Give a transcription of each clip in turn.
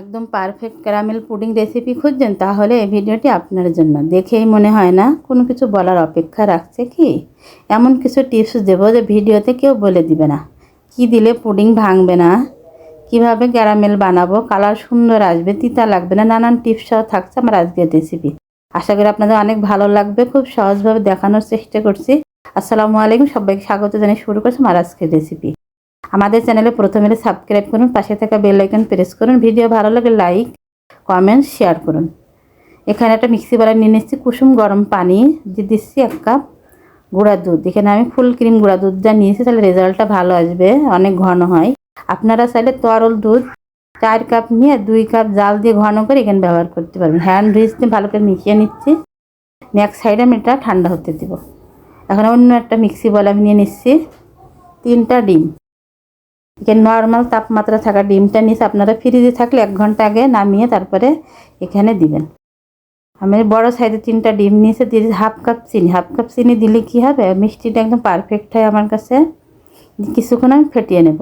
একদম perfect caramel pudding recipe খুঁজছেন, তাহলে এই ভিডিওটি আপনার জন্য। দেখেই মনে হয় না কোনো কিছু বলার অপেক্ষা রাখছে কি? এমন কিছু টিপস দেবো যে ভিডিওতে কেউ বলে দিবে না। কি দিলে পুডিং ভাঙবে না? কীভাবে ক্যারামেল বানাবো? কালার সুন্দর আসবে, তিতা লাগবে না, নানান টিপস সহ থাকছে আমার আজকের রেসিপি আশা করি আপনাদের অনেক ভালো লাগবে, খুব সহজভাবে দেখানোর চেষ্টা করছি। আসসালামু আলাইকুম, সবাইকে স্বাগত জানিয়ে শুরু করছি আমার আজকের রেসিপি আমাদের চ্যানেলে প্রথমে সাবস্ক্রাইব করুন, পাশে থাকা বেল আইকন প্রেস করুন ভিডিও ভালো লাগে লাইক কমেন্ট শেয়ার করুন। এখানে একটা মিক্সি বালা নিয়ে নিচ্ছি, কুসুম গরম পানি দিয়ে দিচ্ছি এক কাপ গুঁড়া দুধ। এখানে আমি ফুল ক্রিম গুঁড়া দুধটা নিয়েছি, তাহলে রেজাল্টটা ভালো আসবে, অনেক ঘন হয়। আপনারা চাইলে তরল দুধ চার কাপ নিয়ে দুই কাপ জাল দিয়ে ঘন করে এখানে ব্যবহার করতে পারবেন। হ্যান্ড রিচ দিয়ে ভালো করে মিশিয়ে নিচ্ছি। নেক্সট সাইডে আমি এটা ঠান্ডা হতে দেব। এখন অন্য একটা মিক্সি বল আমি নিয়ে নিচ্ছি, তিনটা ডিম। এখানে নর্মাল তাপমাত্রা থাকা ডিমটা নিচে আপনারা ফ্রিজে থাকলে এক ঘণ্টা আগে নামিয়ে তারপরে এখানে দিবেন। আমি বড় সাইজে তিনটা ডিম নিয়েছে, দিয়ে হাফ কাপ চিনি। হাফ কাপ চিনি দিলে কি হবে? মিষ্টিটা একদম পারফেক্ট হয় আমার কাছে। কিছুক্ষণ আমি ফেটিয়ে নেব।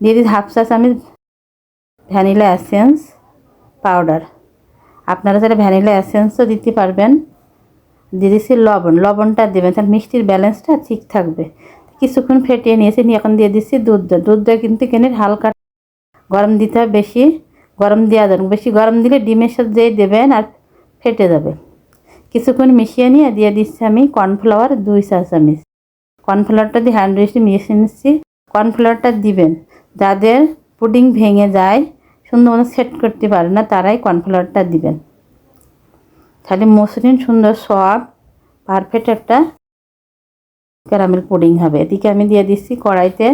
দিয়ে হাফ চা আমি ভ্যানিলা অ্যাসেন্স পাউডার আপনারা যারা ভ্যানিলা অ্যাসেন্সও দিতে পারবেন। দিয়ে দিচ্ছি লবণ। লবণটা দেবেন। তাহলে মিষ্টির ব্যালেন্সটা ঠিক থাকবে। কিছুক্ষণ ফেটিয়ে নিয়েছি, নিয়ে এখন দিয়ে দিচ্ছি দুধটা দুধটা কিন্তু কেনে হালকা গরম দিতে হবে, বেশি গরম দেওয়া যাবে বেশি গরম দিলে ডিমের সাথে যেই দেবেন আর ফেটে যাবে। কিছুক্ষণ মিশিয়ে নিয়ে দিয়ে দিচ্ছি আমি কর্নফ্লাওয়ার দুই চা চামচ। কর্নফ্লাওয়ারটা দিয়ে হ্যান্ড মিশিয়ে নিচ্ছি। কর্নফ্লাওয়ারটা দিবেন। যাদের পুডিং ভেঙে যায়, সুন্দর মতো সেট করতে পারে না, তারাই কর্নফ্লাওয়ারটা দিবেন। তাহলে মসৃণ, সুন্দর, সফট পারফেক্ট একটা ক্যারামেল পুডিং হবে। এদিকে আমি দিয়ে দিচ্ছি কড়াইতে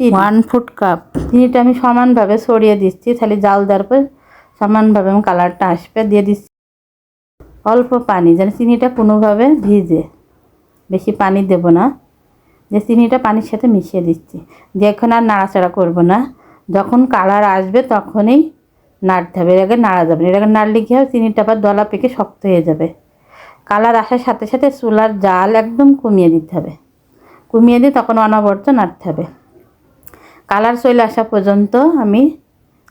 ওয়ান ফুট কাপ চিনিটা আমি সমানভাবে ছড়িয়ে দিচ্ছি তাহলে জাল দেওয়ার পর সমানভাবে আমি কালারটা আসবে। দিয়ে দিচ্ছি অল্প পানি যেন চিনিটা কোনোভাবে ভিজে। বেশি পানি দেব না। যে চিনিটা পানির সাথে মিশিয়ে দিচ্ছি। দিয়ে এখন আর নাড়াচাড়া করব না। যখন কালার আসবে তখনই নাড়তে হবে এর আগে নাড়া যাবে এর আগে নাড়লে কী হবে? চিনিটা আবার দলা পেকে শক্ত হয়ে যাবে। কালার আসার সাথে সাথে চুলার জাল একদম কমিয়ে দিতে হবে। কমিয়ে দিয়ে তখন অনবরত নাড়তে হবে। কালার চলে আসা পর্যন্ত আমি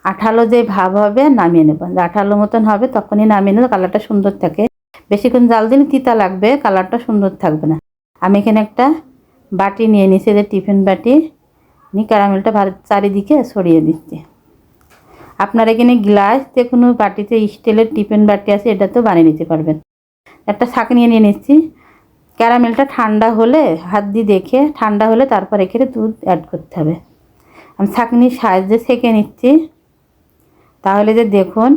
আঠালো যে ভাব হবে নামিয়ে নেব। আঠালো মতন হবে তখনই নামিয়ে নেব, কালারটা সুন্দর থাকে। বেশিক্ষণ জাল দিলে তিতা লাগবে, কালারটা সুন্দর থাকবে না। আমি এখানে একটা বাটি নিয়ে নিছি যে টিফিন বাটি। নিয়ে ক্যারামেলটা চারিদিকে ছড়িয়ে দিচ্ছি। আপনার এখানে গ্লাস যে কোনো বাটিতে স্টিলের টিফিন বাটি আছে এটা তো বানিয়ে নিতে পারবেন। একটা শাক নিয়ে নিয়ে নিচ্ছি। ক্যারামেলটা ঠান্ডা হলে, হাত দিয়ে দেখে, ঠান্ডা হলে তারপর এখানে দুধ অ্যাড করতে হবে। আমি ছাঁকনির সাহায্যে সেঁকে নিচ্ছি। তাহলে যে দেখুন,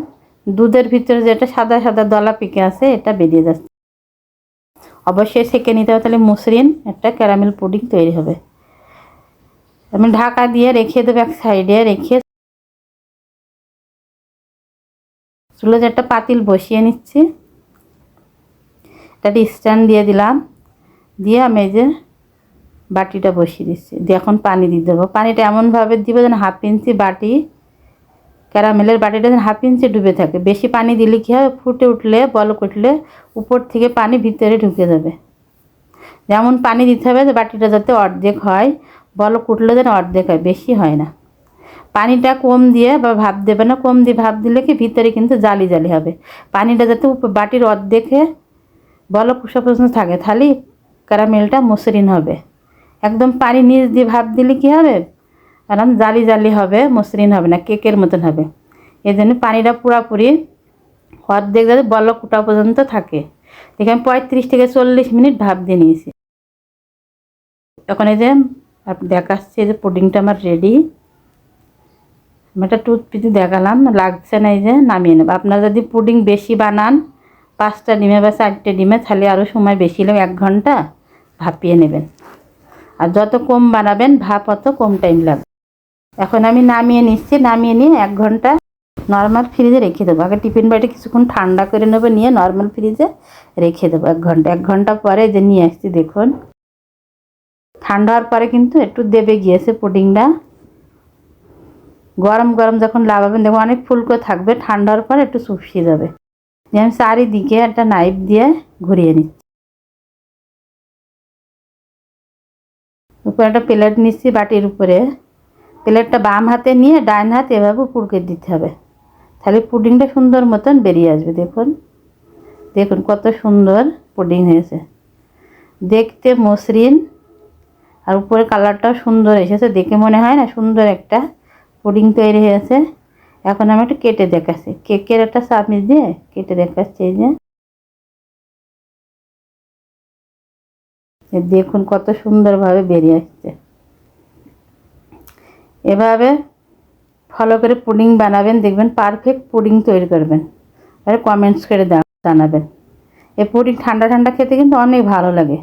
দুধের ভিতরে যেটা সাদা সাদা দলা পিকে আছে, এটা বেরিয়ে যাচ্ছে। অবশ্যই সেঁকে নিতে হবে, তাহলে মসৃণ একটা ক্যারামেল পুডিং তৈরি হবে। আমি ঢাকা দিয়ে রেখে দেবো এক সাইডে, রেখে চুলো একটা পাতিল বসিয়ে নিচ্ছি। একটা স্ট্যান্ড দিয়ে দিলাম। দিয়ে আমি এই যে বাটিটা বসিয়ে দিচ্ছি। দিয়ে এখন পানি দিয়ে দেবো। পানিটা এমনভাবে দিব যেন হাফ ইঞ্চি বাটি, ক্যারামেলের বাটিটা যেন হাফ ইঞ্চি ডুবে থাকে। বেশি পানি দিলে কী হবে ফুটে উঠলে বলক উঠলে উপর থেকে পানি ভিতরে ঢুকে যাবে। যেমন পানি দিতে হবে বাটিটা যাতে অর্ধেক হয় বলক উঠলে যেন অর্ধেক হয়, বেশি হয় না। পানিটা কম দিয়ে বা ভাপ দেবে না। কম দিয়ে ভাপ দিলে কি ভিতরে কিন্তু জালি জালি হবে। পানিটা যাতে বাটির অর্ধেকে বলক উষা পর্যন্ত থাকে তাহলেই ক্যারামেলটা মসৃণ হবে। একদম পানি নিচ দিয়ে ভাপ দিলে কী হবে? কারণ জালি জালি হবে, মসৃণ হবে না, কেকের মতন হবে। এই জন্য পানিটা পুরাপুরি অর্ধেক যাতে বলক উঠা পর্যন্ত থাকে। এখানে পঁয়ত্রিশ থেকে চল্লিশ মিনিট ভাপ দিয়ে নিয়েছি। এখন এই যে দেখাচ্ছি যে পুডিংটা আমার রেডি আমি একটা টুথপিটি দেখালাম, লাগছে না এই যে, নামিয়ে নেব। আপনারা যদি পুডিং বেশি বানান পাঁচটা ডিমে বা চারটে ডিমে তাহলে আরও সময় বেশি লাগবে এক ঘণ্টা ভাপিয়ে নেবেন। আর যত কম বানাবেন, ভাপ অত কম টাইম লাগবে। এখন আমি নামিয়ে নিচ্ছি, নামিয়ে নিয়ে এক ঘণ্টা নর্মাল ফ্রিজে রেখে দেবো। আগে টিফিন বাড়িতে কিছুক্ষণ ঠান্ডা করে নেব, নিয়ে নর্মাল ফ্রিজে রেখে দেবো এক ঘণ্টা। এক ঘণ্টা পরে যে নিয়ে আসছি, দেখুন। ঠান্ডা হওয়ার পরে কিন্তু একটু দেবে গিয়েছে পুডিংটা। গরম গরম যখন লাগাবেন, দেখুন অনেক ফুলকো থাকবে, ঠান্ডা হওয়ার পরে একটু শুকিয়ে যাবে। দিয়ে আমি চারিদিকে একটা নাইফ দিয়ে ঘুরিয়ে নিচ্ছি। উপরে একটা প্লেট নিচ্ছি বাটির উপরে। প্লেটটা বাম হাতে নিয়ে ডান হাত এভাবে পুড়কে দিতে হবে। তাহলে পুডিংটা সুন্দর মতন বেরিয়ে আসবে, দেখুন। দেখুন কত সুন্দর পুডিং হয়েছে। দেখতে মসৃণ, আর উপরে কালারটাও সুন্দর এসেছে। দেখে মনে হয় না সুন্দর একটা পুডিং তৈরি হয়েছে। এখন আমি একটু কেটে দেখাচ্ছি। কেকের একটা চাটনি দিয়ে কেটে দেখাচ্ছি এই যে। দেখুন কত সুন্দরভাবে বেরিয়ে আসছে। এভাবে ফলো করে পুডিং বানাবেন, দেখবেন পারফেক্ট পুডিং তৈরি করবেন। আর কমেন্টস করে জানাবেন। এই পুডিং ঠান্ডা ঠান্ডা খেতে কিন্তু অনেক ভালো লাগে।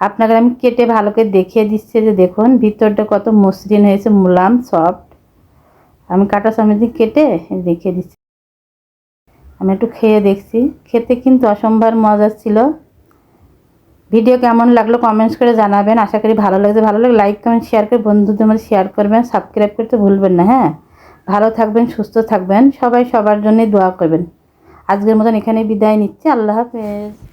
আপনাকে আমি কেটে ভালো করে দেখিয়ে দিচ্ছি যে দেখুন, ভিতরটা কত মসৃণ হয়েছে, মুলাম সফট আমি কাটা দিয়ে কেটে দেখিয়ে দিচ্ছি। আমি একটু খেয়ে দেখছি। খেতে কিন্তু অসম্ভব মজা ছিল। ভিডিও কেমন লাগল কমেন্টস করে জানাবেন। আশা করি ভালো লাগছে। ভালো লাগে লাইক কমেন্ট শেয়ার করে বন্ধুদের মধ্যে শেয়ার করবেন। সাবস্ক্রাইব করতে ভুলবেন না হ্যাঁ? ভালো থাকবেন, সুস্থ থাকবেন। সবাই সবার জন্যই দোয়া করবেন। আজকের মতন এখানে বিদায় নিচ্ছি। আল্লাহ হাফেজ।